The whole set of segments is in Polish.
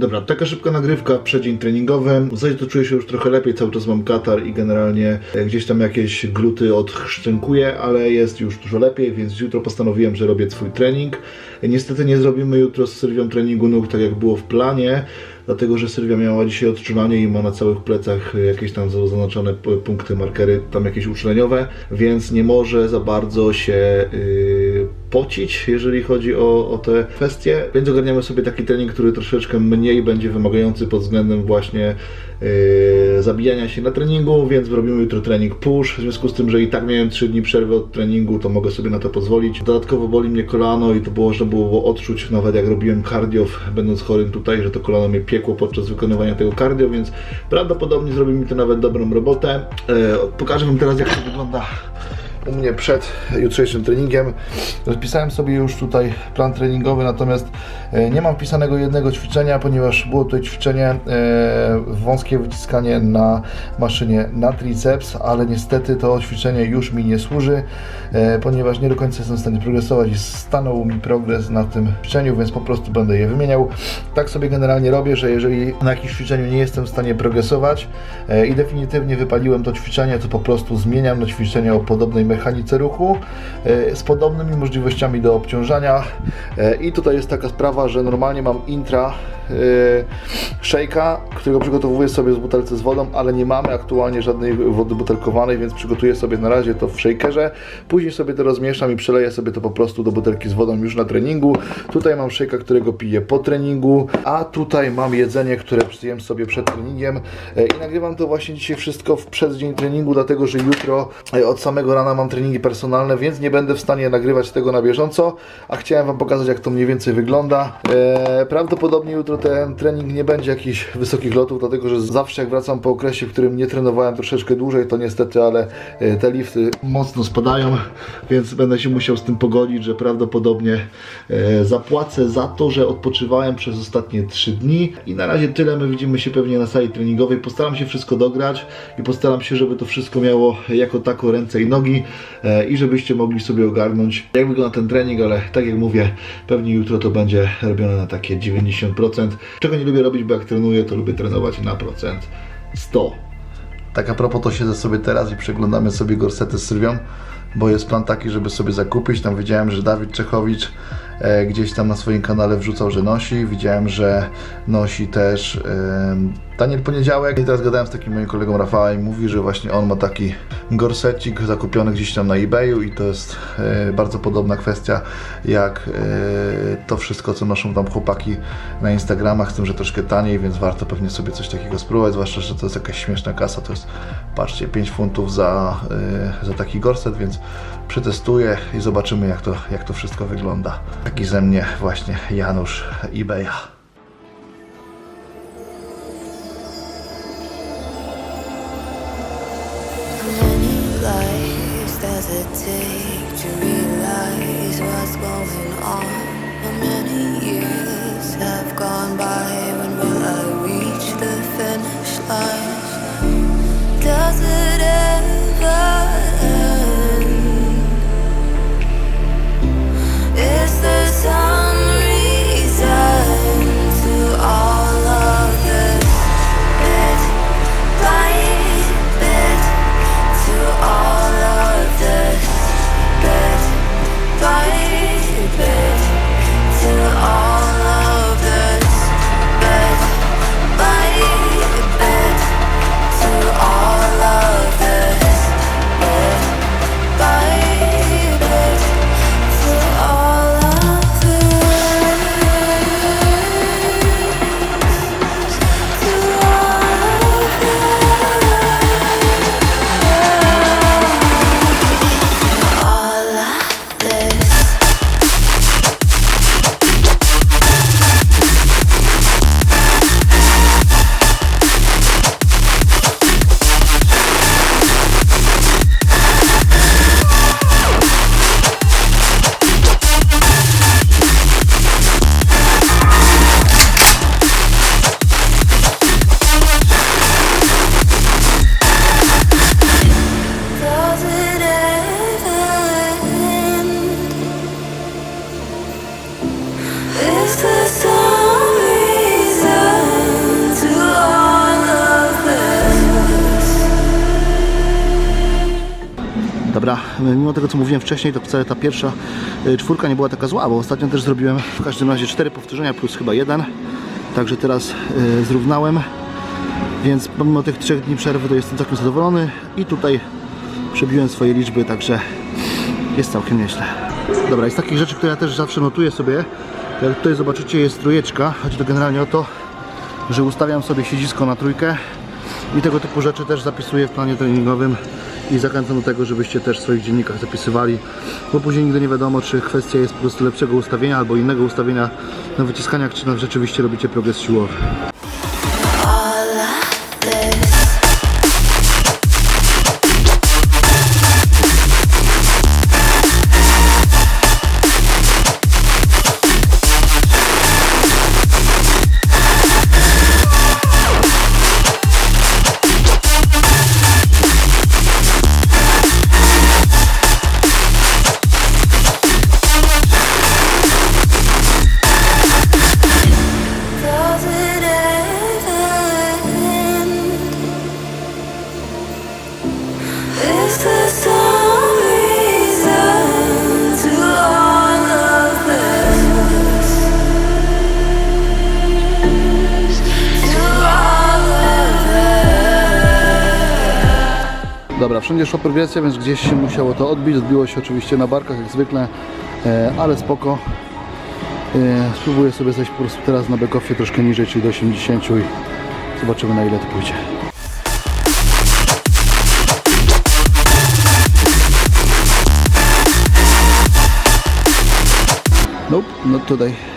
Dobra, taka szybka nagrywka, przedzień treningowy. W zasadzie to czuję się już trochę lepiej, cały czas mam katar i generalnie e, gdzieś tam jakieś gluty odchrzczękuję, ale jest już dużo lepiej, więc jutro postanowiłem, że robię swój trening. Niestety nie zrobimy jutro z Sylwią treningu nóg tak jak było w planie, dlatego że Sylwia miała dzisiaj odczulanie i ma na całych plecach jakieś tam zaznaczone punkty, markery, tam jakieś uczuleniowe, więc nie może za bardzo się yy, pocić, jeżeli chodzi o, o te kwestie, więc ogarniamy sobie taki trening, który troszeczkę mniej będzie wymagający pod względem właśnie yy, zabijania się na treningu, więc robimy jutro trening push, w związku z tym, że i tak miałem 3 dni przerwy od treningu, to mogę sobie na to pozwolić. Dodatkowo boli mnie kolano i to było, można było odczuć nawet jak robiłem cardio, będąc chorym tutaj, że to kolano mnie piekło podczas wykonywania tego cardio, więc prawdopodobnie zrobi mi to nawet dobrą robotę. E, pokażę Wam teraz jak to wygląda u mnie przed jutrzejszym treningiem. Rozpisałem sobie już tutaj plan treningowy, natomiast e, nie mam wpisanego jednego ćwiczenia, ponieważ było tutaj ćwiczenie e, wąskie wyciskanie na maszynie na triceps, ale niestety to ćwiczenie już mi nie służy, e, ponieważ nie do końca jestem w stanie progresować i stanął mi progres na tym ćwiczeniu, więc po prostu będę je wymieniał. Tak sobie generalnie robię, że jeżeli na jakimś ćwiczeniu nie jestem w stanie progresować i definitywnie wypaliłem to ćwiczenie, to po prostu zmieniam na ćwiczenie o podobnej mechanice ruchu e, z podobnymi możliwościami do obciążania. E, I tutaj jest taka sprawa, że normalnie mam intra e, shake'a, którego przygotowuję sobie z butelce z wodą, ale nie mamy aktualnie żadnej wody butelkowanej, więc przygotuję sobie na razie to w shakerze. Później sobie to rozmieszam i przeleję sobie to po prostu do butelki z wodą już na treningu. Tutaj mam shake'a, którego piję po treningu, a tutaj mam jedzenie, które przyjem sobie przed treningiem i nagrywam to właśnie dzisiaj wszystko w przeddzień treningu, dlatego że jutro od samego rana mam treningi personalne, więc nie będę w stanie nagrywać tego na bieżąco, a chciałem Wam pokazać jak to mniej więcej wygląda. E, prawdopodobnie jutro ten trening nie będzie jakichś wysokich lotów, dlatego że zawsze jak wracam po okresie, w którym nie trenowałem troszeczkę dłużej, to niestety, ale e, te lifty mocno spadają, więc będę się musiał z tym pogodzić, że prawdopodobnie e, zapłacę za to, że odpoczywałem przez ostatnie 3 dni. I na razie tyle, my widzimy się pewnie na sali treningowej, postaram się wszystko dograć i postaram się, żeby to wszystko miało jako tako ręce i nogi i żebyście mogli sobie ogarnąć jak wygląda ten trening, ale tak jak mówię, pewnie jutro to będzie robione na takie 90%, czego nie lubię robić, bo jak trenuję, to lubię trenować na procent 100. Tak a propos, to siedzę sobie teraz i przeglądamy sobie gorsety z Sylwią, bo jest plan taki, żeby sobie zakupić. Tam widziałem, że Dawid Czechowicz e, gdzieś tam na swoim kanale wrzucał, że nosi. Widziałem, że nosi też e, Daniel Poniedziałek. I teraz gadałem z takim moim kolegą Rafałem mówi, że właśnie on ma taki gorsecik zakupiony gdzieś tam na eBayu i to jest e, bardzo podobna kwestia jak e, to wszystko, co noszą tam chłopaki na Instagramach, z tym, że troszkę taniej, więc warto pewnie sobie coś takiego spróbować, zwłaszcza, że to jest jakaś śmieszna kasa, to jest, patrzcie, 5 funtów za, e, za taki gorset, więc przetestuję i zobaczymy, jak to, jak to wszystko wygląda. Taki ze mnie właśnie Janusz eBaya. Mimo tego co mówiłem wcześniej, to wcale ta pierwsza y, czwórka nie była taka zła, bo ostatnio też zrobiłem w każdym razie cztery powtórzenia plus chyba jeden. Także teraz y, zrównałem, więc pomimo tych trzech dni przerwy to jestem całkiem zadowolony. I tutaj przebiłem swoje liczby, także jest całkiem nieźle. Dobra, i z takich rzeczy, które ja też zawsze notuję sobie, to jak tutaj zobaczycie jest trójeczka, chodzi to generalnie o to, że ustawiam sobie siedzisko na trójkę i tego typu rzeczy też zapisuję w planie treningowym i zachęcam do tego, żebyście też w swoich dziennikach zapisywali, bo później nigdy nie wiadomo, czy kwestia jest po prostu lepszego ustawienia albo innego ustawienia na wyciskaniach, czy na rzeczywiście robicie progres siłowy. Dobra, wszędzie szła progresja, więc gdzieś się musiało to odbić. Odbiło się oczywiście na barkach jak zwykle, e, ale spoko. E, Spróbuję sobie zejść po prostu teraz na backoffie troszkę niżej, czyli do 80 i zobaczymy na ile to pójdzie. Nope, not today.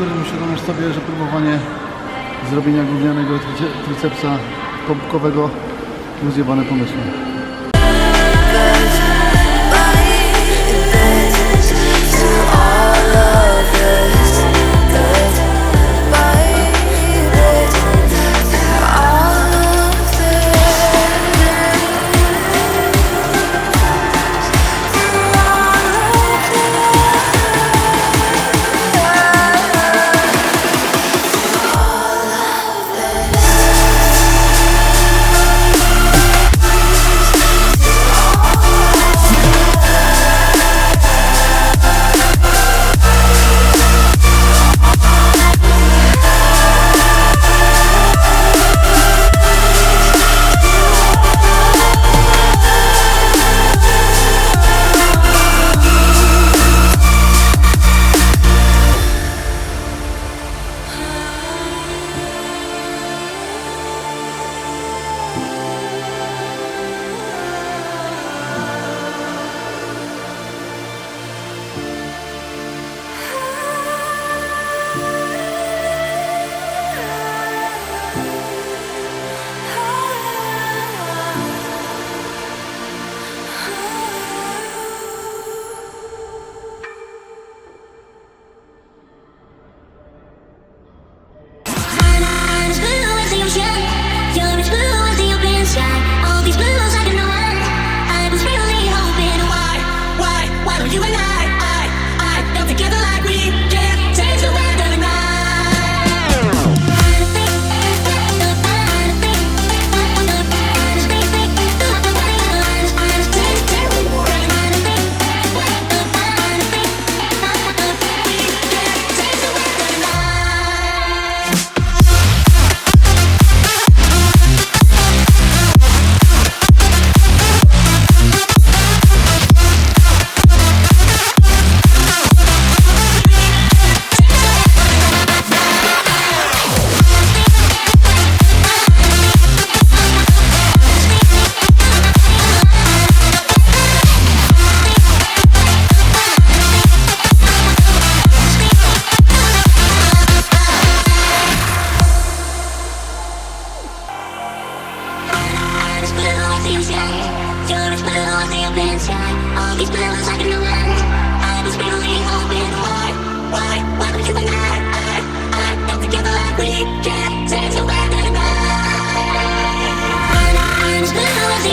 Którym uświadomisz sobie, że próbowanie zrobienia gównianego trice- tricepsa pompkowego był zjebane pomysłem.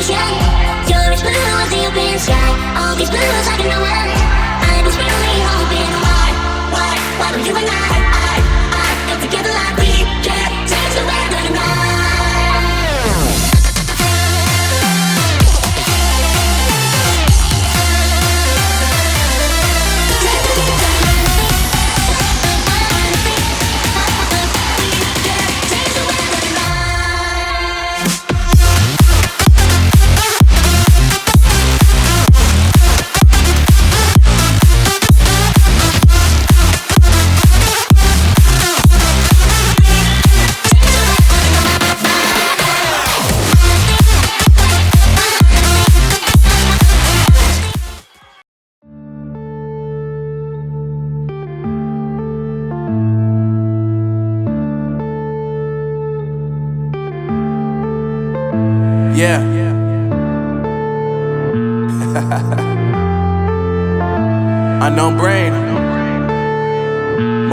Ocean. You're as blue as the open sky. All these blues I can know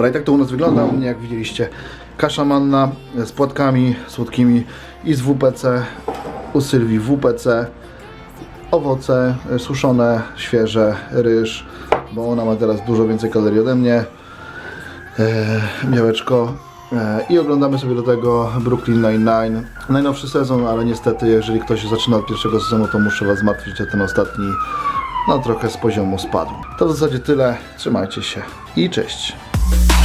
Dobra, i tak to u nas wygląda. U mnie, jak widzieliście, kasza manna z płatkami słodkimi i z WPC. U Sylwii WPC. Owoce suszone, świeże, ryż, bo ona ma teraz dużo więcej kalorii ode mnie. E, białeczko. E, I oglądamy sobie do tego Brooklyn Nine-Nine. Najnowszy sezon, ale niestety, jeżeli ktoś zaczyna od pierwszego sezonu, to muszę Was zmartwić, że ten ostatni no trochę z poziomu spadł. To w zasadzie tyle. Trzymajcie się i cześć. Yeah.